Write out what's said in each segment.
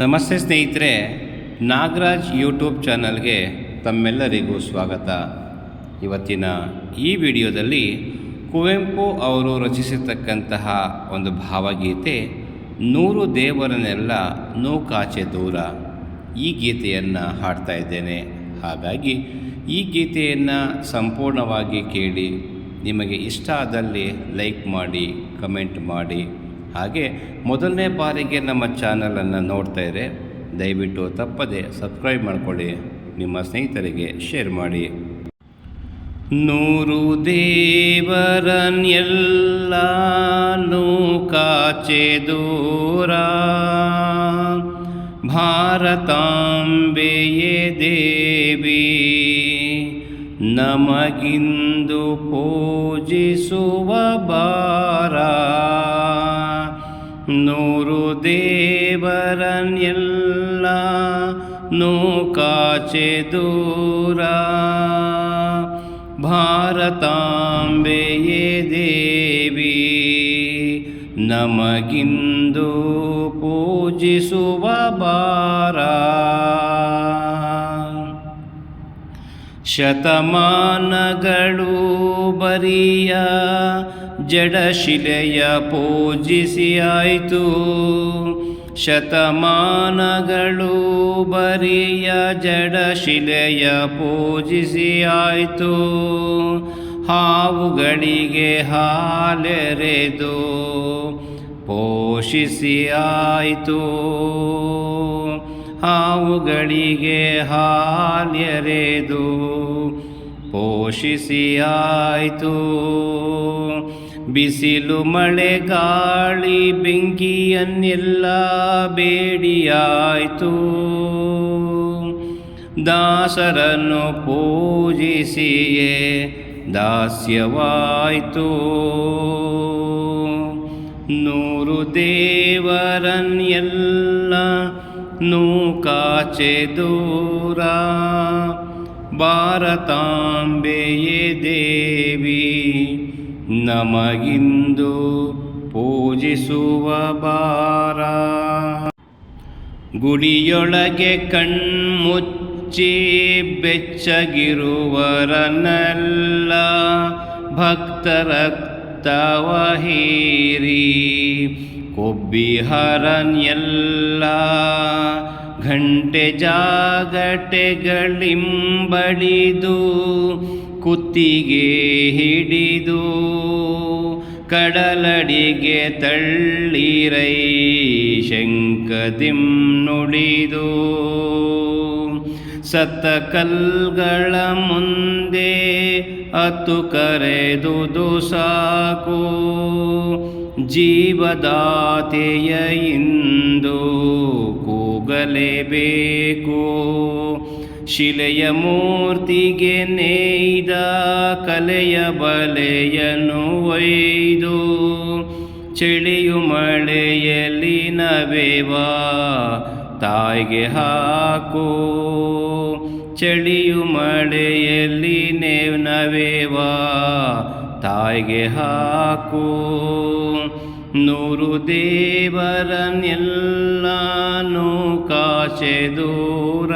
ನಮಸ್ತೆ ಸ್ನೇಹಿತರೆ, ನಾಗರಾಜ್ ಯೂಟ್ಯೂಬ್ ಚಾನಲ್ಗೆ ತಮ್ಮೆಲ್ಲರಿಗೂ ಸ್ವಾಗತ. ಇವತ್ತಿನ ಈ ವಿಡಿಯೋದಲ್ಲಿ ಕುವೆಂಪು ಅವರು ರಚಿಸಿರ್ತಕ್ಕಂತಹ ಒಂದು ಭಾವಗೀತೆ, ನೂರು ದೇವರನ್ನೆಲ್ಲ ನೂಕಾಚೆ ದೂರ. ಈ ಗೀತೆಯನ್ನು ಹಾಡ್ತಾ ಇದ್ದೇನೆ. ಹಾಗಾಗಿ ಈ ಗೀತೆಯನ್ನು ಸಂಪೂರ್ಣವಾಗಿ ಕೇಳಿ, ನಿಮಗೆ ಇಷ್ಟ ಆದಲ್ಲಿ ಲೈಕ್ ಮಾಡಿ, ಕಮೆಂಟ್ ಮಾಡಿ. ಹಾಗೆ ಮೊದಲನೇ ಬಾರಿಗೆ ನಮ್ಮ ಚಾನಲನ್ನು ನೋಡ್ತಾ ಇದ್ದರೆ ದಯವಿಟ್ಟು ತಪ್ಪದೆ ಸಬ್ಸ್ಕ್ರೈಬ್ ಮಾಡಿಕೊಳ್ಳಿ, ನಿಮ್ಮ ಸ್ನೇಹಿತರಿಗೆ ಶೇರ್ ಮಾಡಿ. ನೂರು ದೇವರನ್ನೆಲ್ಲ ನೂಕಾಚೆ ದೂರ ಭಾರತಾಂಬೆಯೇ ದೇವಿ, ನಮಗಿಂದು ಪೂಜಿಸುವ ಬಾರ. ನೂರು ದೇವರನ್ನೆಲ್ಲ ನೂಕಾಚೆ ದೂರ. ಭಾರತಾಂಬೆಯೇ ದೇವಿ ನಮಗಿಂದು ಪೂಜಿಸುವ ಬಾರ ಶತಮಾನಗಳು ಬರಿಯ ಜಡಶಿಲೆಯ ಪೂಜಿಸಿ ಆಯಿತು. ಶತಮಾನಗಳು ಬರಿಯ ಜಡಶಿಲೆಯ ಪೂಜಿಸಿ ಆಯಿತು. ಹಾವುಗಳಿಗೆ ಹಾಲೆರೆದು ಪೋಷಿಸಿ ಆಯಿತು. ಹಾವುಗಳಿಗೆ ಹಾಲೆರೆದು ಪೋಷಿಸಿ ಆಯಿತು. ಬಿಸಿಲು ಮಳೆ ಗಾಳಿ ಬೆಂಕಿಯನ್ನೆಲ್ಲ ಬೇಡಿಯಾಯಿತು. ದಾಸರನ್ನು ಪೂಜಿಸಿಯೇ ದಾಸ್ಯವಾಯಿತು. ನೂರು ದೇವರನ್ನೆಲ್ಲ ನೂಕಾಚೆ ದೂರ ಭಾರತಾಂಬೆಯೇ ದೇವಿ. ನಮಗಿಂದು ಪೂಜಿಸುವ ಬಾರ ಗುಡಿಯೊಳಗೆ ಕಣ್ಮುಚ್ಚಿ ಬೆಚ್ಚಗಿರುವರನ್ನೆಲ್ಲ ಭಕ್ತರಕ್ತವ ಹೀರಿ. ಕೊಬ್ಬಿಹರನ್ನೆಲ್ಲ ಘಂಟೆ ಜಾಗಟೆಗಳಿಂಬಡಿದು ಕುತ್ತಿಗೆ ಹಿಡಿದು ಕಡಲಡಿಗೆ ತಳ್ಳಿರೈ ಶಂಕದಿಂ ನುಡಿದು ಸತ್ತ ಕಲ್ಗಳ ಮುಂದೆ ಅತ್ತು ಕರೆದುದು ಸಾಕು ಜೀವದಾತೆಯ ಇಂದು ಕೂಗಲೇಬೇಕು ಶಿಲೆಯ ಮೂರ್ತಿಗೆ ನೇಯ್ದ ಕಲೆಯ ಬಲೆಯನ್ನು ಒಯ್ದು, ಚಳಿಯು ಮಳೆಯಲ್ಲಿ ನವೆವಾ ತಾಯಿಗೆ ಹಾಕು. ಚಳಿಯು ಮಳೆಯಲ್ಲಿ ನೇವ್ ನವೆವಾ ತಾಯಿಗೆ ಹಾಕು. ನೂರು ದೇವರನ್ನೆಲ್ಲ ನೂಕಾಚೆ ದೂರ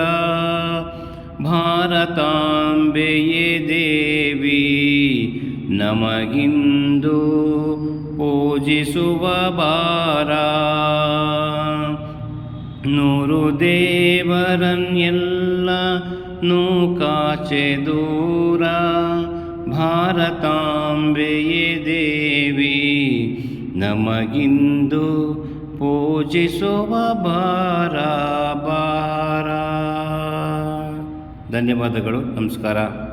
ಭಾರತಾಂಬೆಯೇ ದೇವಿ, ನಮಗಿಂದು ಪೂಜಿಸುವ ಬಾರ ನೂರು ದೇವರನ್ನೆಲ್ಲ ನೂಕಾಚೆ ದೂರ ಭಾರತಾಂಬೆಯೇ ದೇವಿ ನಮಗಿಂದು ಪೂಜಿಸುವ ಬಾರ ಬಾರ. ಧನ್ಯವಾದಗಳು ನಮಸ್ಕಾರ.